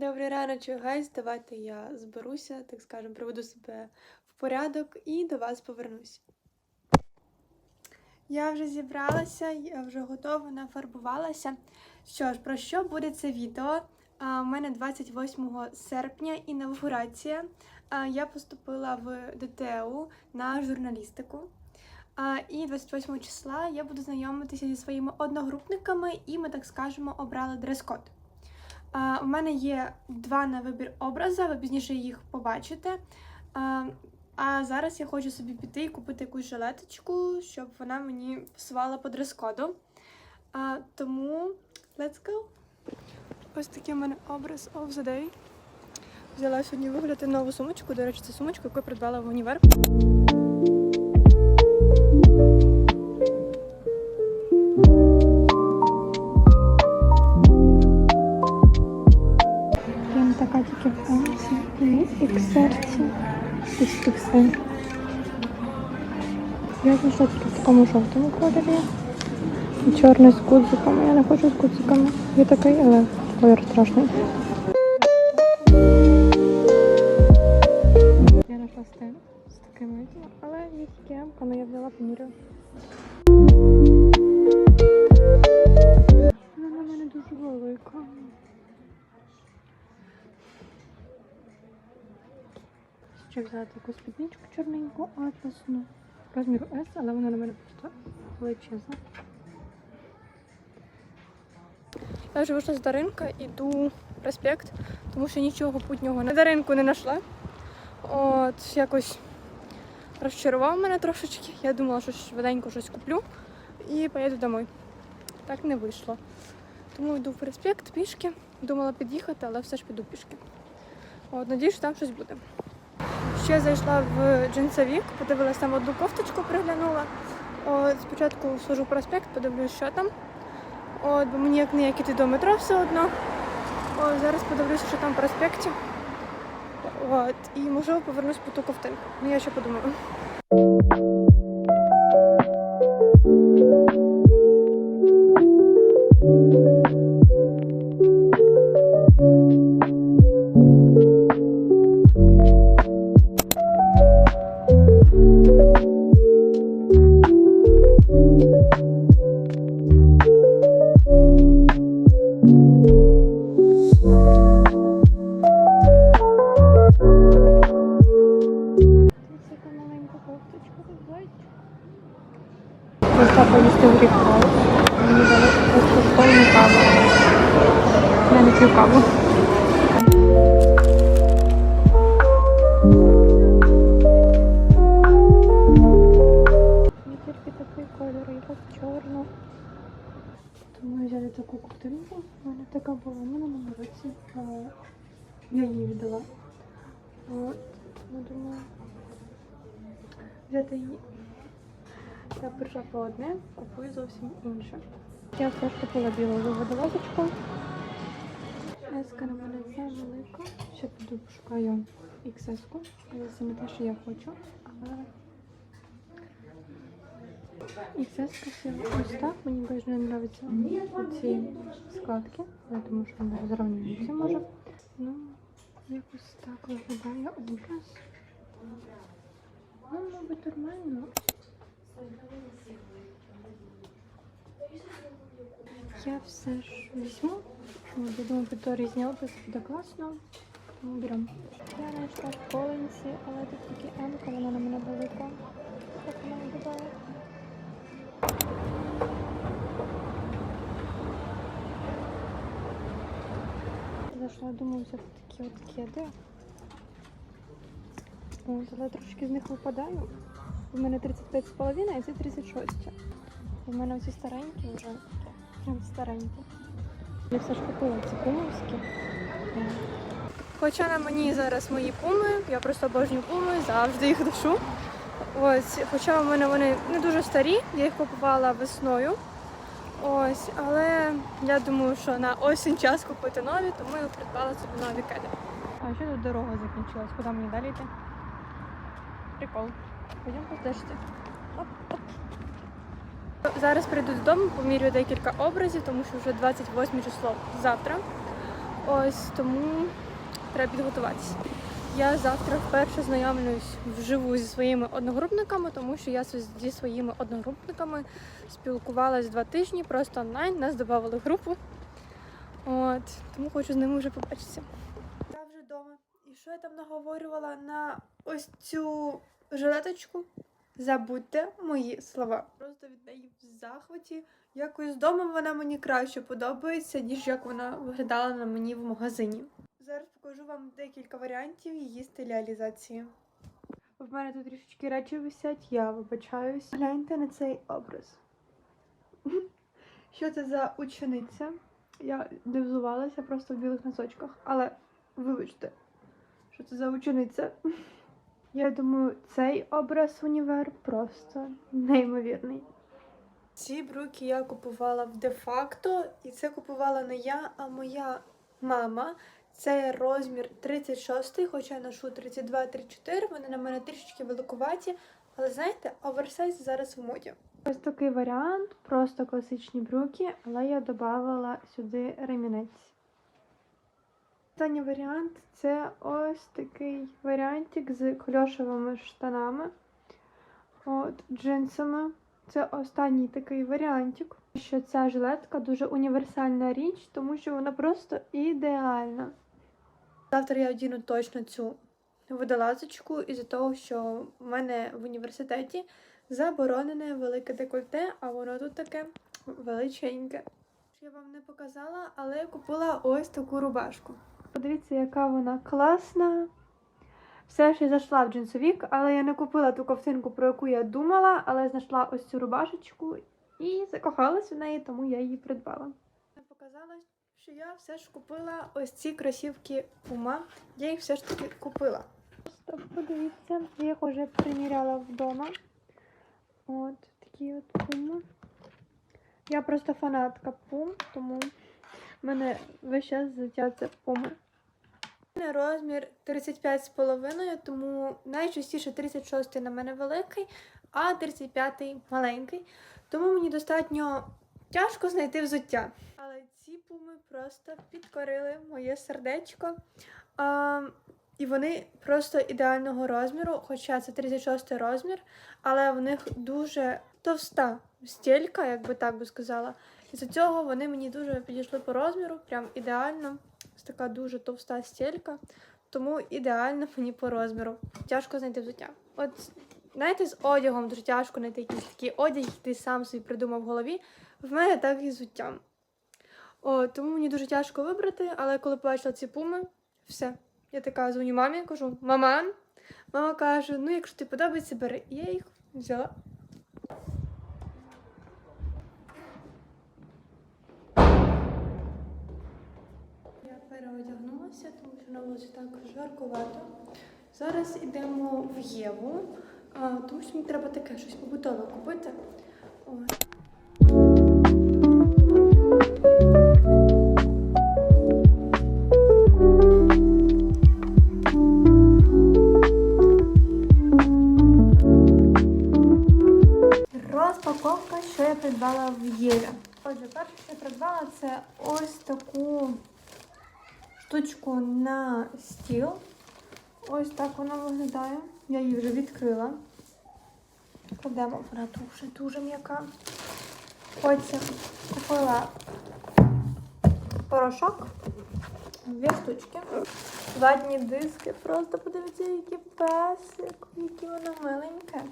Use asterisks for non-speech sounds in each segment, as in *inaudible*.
Добрий раночок, гайз. Давайте я зберуся, так скажемо, приведу себе в порядок і до вас повернусь. Я вже зібралася, я вже готова, нафарбувалася. Що ж, про що буде це відео? У мене 28 серпня інавгурація. Я поступила в ДТУ на журналістику. І 28 числа я буду знайомитися зі своїми одногрупниками, і ми, так скажемо, обрали дрес-код. У мене є два на вибір образа, ви пізніше їх побачите. А зараз я хочу собі піти і купити якусь жилеточку, щоб вона мені пасувала по дрес-коду. Тому let's go! Ось такий у мене образ of the day. Взяла сьогодні виглядати нову сумочку. До речі, це сумочка, яку я придбала в універ. І. Я знайшла тільки в такому жовтому кольорі. І чорний з кудзиками. Я не хочу з кудзиками. Є такий, але колір страшний. Я знайшла стен з такими, але є тільки М, але я взяла поміряю. Вона на мене дуже велика. Ще взяла таку спідничку чорненьку, атласну. Розміру S, але вона на мене просто величезна. Я вже вийшла з Даринка, іду в проспект, тому що нічого путнього на Даринку не знайшла. От якось розчарував мене трошечки. Я думала, що швиденько щось куплю і поїду домой. Так не вийшло. Тому йду в проспект пішки. Думала під'їхати, але все ж піду пішки. От, надіюсь, що там щось буде. Ще зайшла в джинсовік, подивилася там одну кофточку, приглянула. От, спочатку служу проспект, подивлюсь, що там. От, бо мені як не як іти до метро все одно. От, зараз подивлюся, що там в проспекті. От, і можливо повернусь по ту ковтинку. Ну я ще подумаю. Ми взяли таку ковтинку. У мене така була в минулому році. Я її віддала. От, ну, думаю, взяти її. Я прийшла одне, купую зовсім інше. Я теж купила білу водолазочку. Еска на мене завелика. Ще піду пошукаю XS-ку. Це не те, що я хочу, але XS ще ось так. Мені дуже не подобаються ці складки. Я думаю, що вони зрівнюються може. Ну, якось так виглядає образ. Ну, мабуть, нормально. Я все ж візьму. Я думаю, Вікторії зняв буде класно. Тому беремо. Я знайшла в Коленсі, але тут тільки М-ка, Зайшла, думаю, взяти такі от кеди. От, але трошки з них випадаю. У мене 35,5, а ці 36. У мене оці старенькі вже. Прям старенькі. Я все ж купила ці пумовські. Хоча на мені зараз мої пуми, я просто обожнюю пуми, завжди їх ношу. Ось, хоча у мене вони не дуже старі, я їх купувала весною. Ось, але я думаю, що на осінь час купити нові, тому я придбала собі нові кеди. А що тут дорога закінчилась? Куди мені далі йти? Прикол. Пойдемо по стежці. Оп, оп. Зараз прийду додому, помірюю декілька образів, тому що вже 28 число завтра. Ось тому треба підготуватися. Я завтра вперше знайомлюсь вживу зі своїми одногрупниками, тому що я зі своїми одногрупниками спілкувалась два тижні, просто онлайн, нас додавали в групу. От, тому хочу з ними вже побачитися. Я вже вдома. І що я там наговорювала на ось цю жилеточку? Забудьте мої слова. Просто від неї в захваті. Якось вдома вона мені краще подобається, ніж як вона виглядала на мені в магазині. Зараз покажу вам декілька варіантів її стилялізації. В мене тут трішечки речі висять, я вибачаюсь. Гляньте на цей образ. Що це за учениця? Я не взувалася просто в білих носочках. Але вибачте, що це за учениця. Я думаю, цей образ універ просто неймовірний. Ці бруки я купувала в де-факто, і це купувала не я, а моя мама. Це розмір 36, хоча я ношу 32-34, вони на мене трішечки великуваті, але знаєте, оверсайз зараз в моді. Ось такий варіант, просто класичні брюки, але я додавала сюди ремінець. Останній варіант це ось такий варіантик з кльошевими штанами, от, джинсами. Це останній такий варіантик. Що ця жилетка дуже універсальна річ, тому що вона просто ідеальна. Завтра я одіну точно цю водолазочку із-за того, що в мене в університеті заборонене велике декольте, а воно тут таке величеньке. Я вам не показала, але я купила ось таку рубашку. Подивіться, яка вона класна. Все я зайшла в джинсовік, але я не купила ту ковтинку, про яку я думала, але знайшла ось цю рубашечку і закохалась в неї, тому я її придбала. Я показала, що я все ж купила ось ці кросівки Puma. Я їх все ж таки купила. Просто подивіться, я їх вже приміряла вдома. От такі от Puma. Я просто фанатка Pum, тому в мене весь час взуття це Puma. Розмір 35,5, тому найчастіше 36 на мене великий, а 35 маленький. Тому мені достатньо тяжко знайти взуття. Але ці пуми просто підкорили моє сердечко. А, і вони просто ідеального розміру, хоча це 36 розмір, але в них дуже товста стілька, як би так би сказала. І з цього вони мені дуже підійшли по розміру, прям ідеально. Ось така дуже товста стілька, тому ідеально мені по розміру. Тяжко знайти взуття. От знаєте, з одягом дуже тяжко знайти якийсь такий одяг, ти сам собі придумав в голові. В мене так і з взуттям. О, тому мені дуже тяжко вибрати, але коли побачила ці пуми, все. Я така дзвоню мамі, кажу, мама. Мама каже: ну, якщо тобі подобається, бери. І я їх взяла. Переодягнулася, тому що на вулиці так жаркувато. Зараз йдемо в Єву, тому що мені треба таке щось побутове купити. Розпаковка, що я придбала в Єві. Отже, перше, що я придбала, це ось таку штучку на стіл. Ось так вона виглядає. Я її вже відкрила. Кладемо, вона дуже дуже м'яка. Потім купила порошок. Дві штучки. Задні диски. Просто подивіться, який песик, які воно миленьке.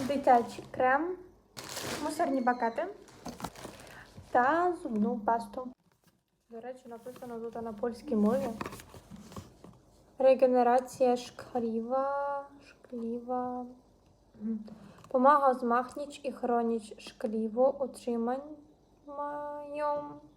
Дитячий крем, мусорні пакети та зубну пасту. До речі, написано тут на польській мові. Регенерація шкліва, шкліва. Помага змахніч і хроніч шкліво утриманням,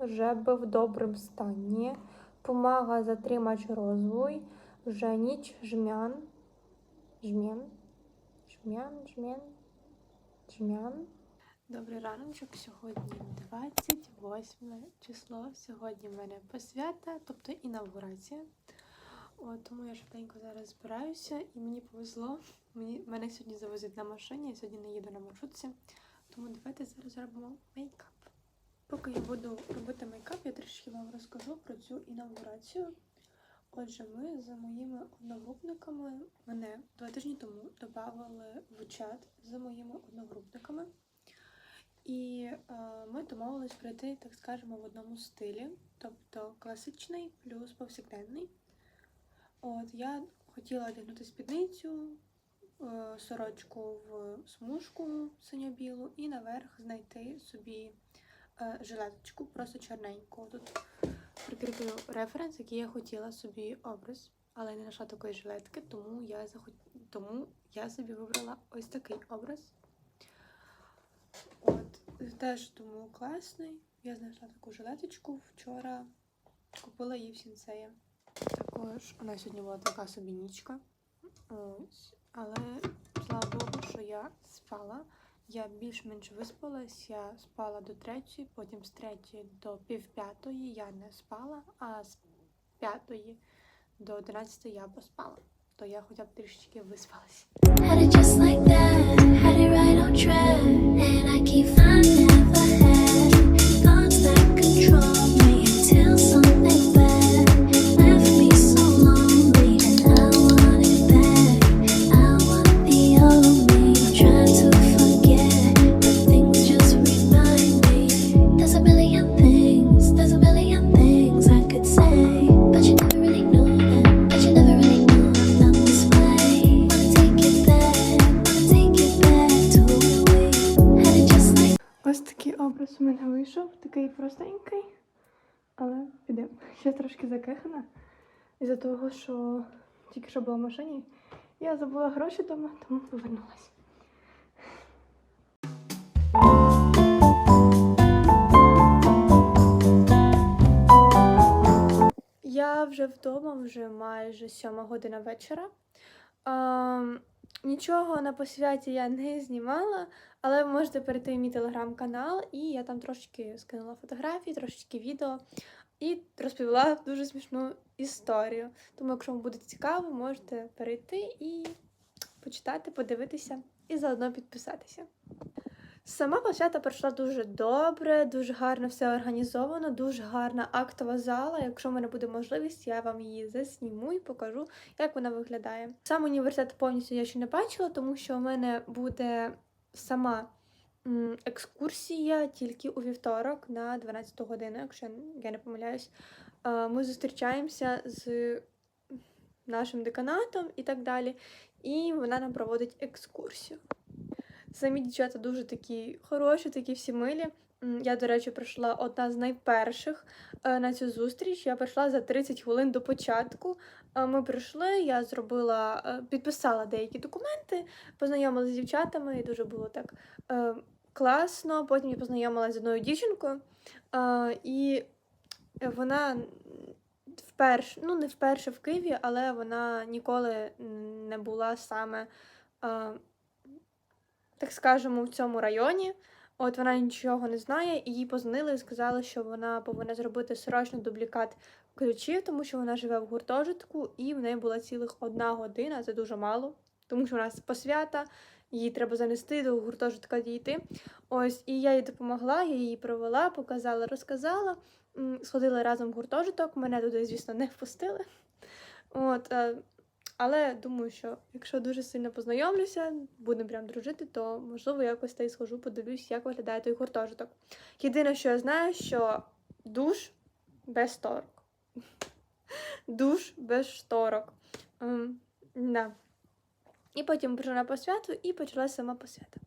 żeby в добрym стані. Помага затримач розвой, вже ніч жмян. Жмян. Жмян, жмян, жмян. Добрий раночок. Сьогодні 28 число. Сьогодні в мене посвята, тобто інавгурація. От, тому я швиденько зараз збираюся і мені повезло. Мені, мене сьогодні завезуть на машині, я сьогодні не їду на маршрутці. Тому давайте зараз зробимо мейкап. Поки я буду робити мейкап, я трішки вам розкажу про цю інаугурацію. Отже, ми з моїми одногрупниками мене два тижні тому додавали в чат з моїми одногрупниками. І е, ми домовились прийти, так скажемо, в одному стилі, тобто класичний плюс повсякденний. От я хотіла одягнути спідницю, е, сорочку в смужку синьо-білу і наверх знайти собі е, жилеточку, просто чорненьку. Тут прикріплю референс, який я хотіла собі образ, але не знайшла такої жилетки, тому я захот... тому я собі вибрала ось такий образ. Теж думаю, класний. Я знайшла таку жилеточку вчора. Купила її в сінцеї. Також у нас сьогодні була така собі нічка. Ось. Але слава Богу, що я спала. Я більш-менш виспалась, я спала до третьої, потім з третьої до півп'ятої я не спала, а з п'ятої до одинадцятої я поспала. То я хоча б трішечки виспалась. Тільки що була в машині, я забула гроші вдома, тому повернулася. Я вже вдома, вже майже сьома година вечора. Ем, нічого на посвяті я не знімала, але можете перейти в мій телеграм-канал, і я там трошечки скинула фотографії, трошечки відео і розповіла дуже смішну історію. Тому, якщо вам буде цікаво, можете перейти і почитати, подивитися і заодно підписатися. Сама посвята пройшла дуже добре, дуже гарно все організовано, дуже гарна актова зала. Якщо в мене буде можливість, я вам її засніму і покажу, як вона виглядає. Сам університет повністю я ще не бачила, тому що у мене буде сама екскурсія тільки у вівторок на 12 годину, якщо я не помиляюсь. Ми зустрічаємося з нашим деканатом і так далі, і вона нам проводить екскурсію. Самі дівчата дуже такі хороші, такі всі милі. Я, до речі, прийшла одна з найперших е, на цю зустріч. Я прийшла за 30 хвилин до початку. Е, Ми прийшли, я зробила, е, підписала деякі документи, познайомилася з дівчатами, і дуже було так класно. Потім я познайомилася з одною дівчинкою, і вона вперше, ну не вперше в Києві, але вона ніколи не була саме. так скажемо, в цьому районі. От вона нічого не знає, і їй позвонили і сказали, що вона повинна зробити срочно дублікат ключів, тому що вона живе в гуртожитку, і в неї була цілих одна година, це дуже мало, тому що у нас посвята, її треба занести до гуртожитка дійти. Ось, і я їй допомогла, я її провела, показала, розказала. М, Сходили разом в гуртожиток, мене туди, звісно, не впустили. От, е, але думаю, що якщо дуже сильно познайомлюся, будемо прям дружити, то можливо якось та й схожу, подивлюсь, як виглядає той гуртожиток. Єдине, що я знаю, що душ без шторок. *laughs* Душ без шторок. Да. І потім прийшла на посвяту і почалася сама посвята.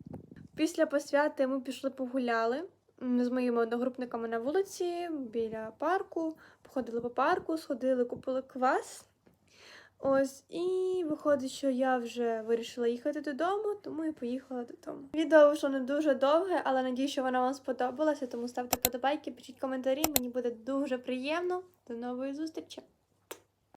Після посвяти ми пішли погуляли з моїми одногрупниками на вулиці біля парку, походили по парку, сходили, купили квас. Ось, і виходить, що я вже вирішила їхати додому, тому і поїхала додому. Відео вийшло не дуже довге, але надію, що воно вам сподобалося, тому ставте подобайки, пишіть коментарі, мені буде дуже приємно. До нової зустрічі!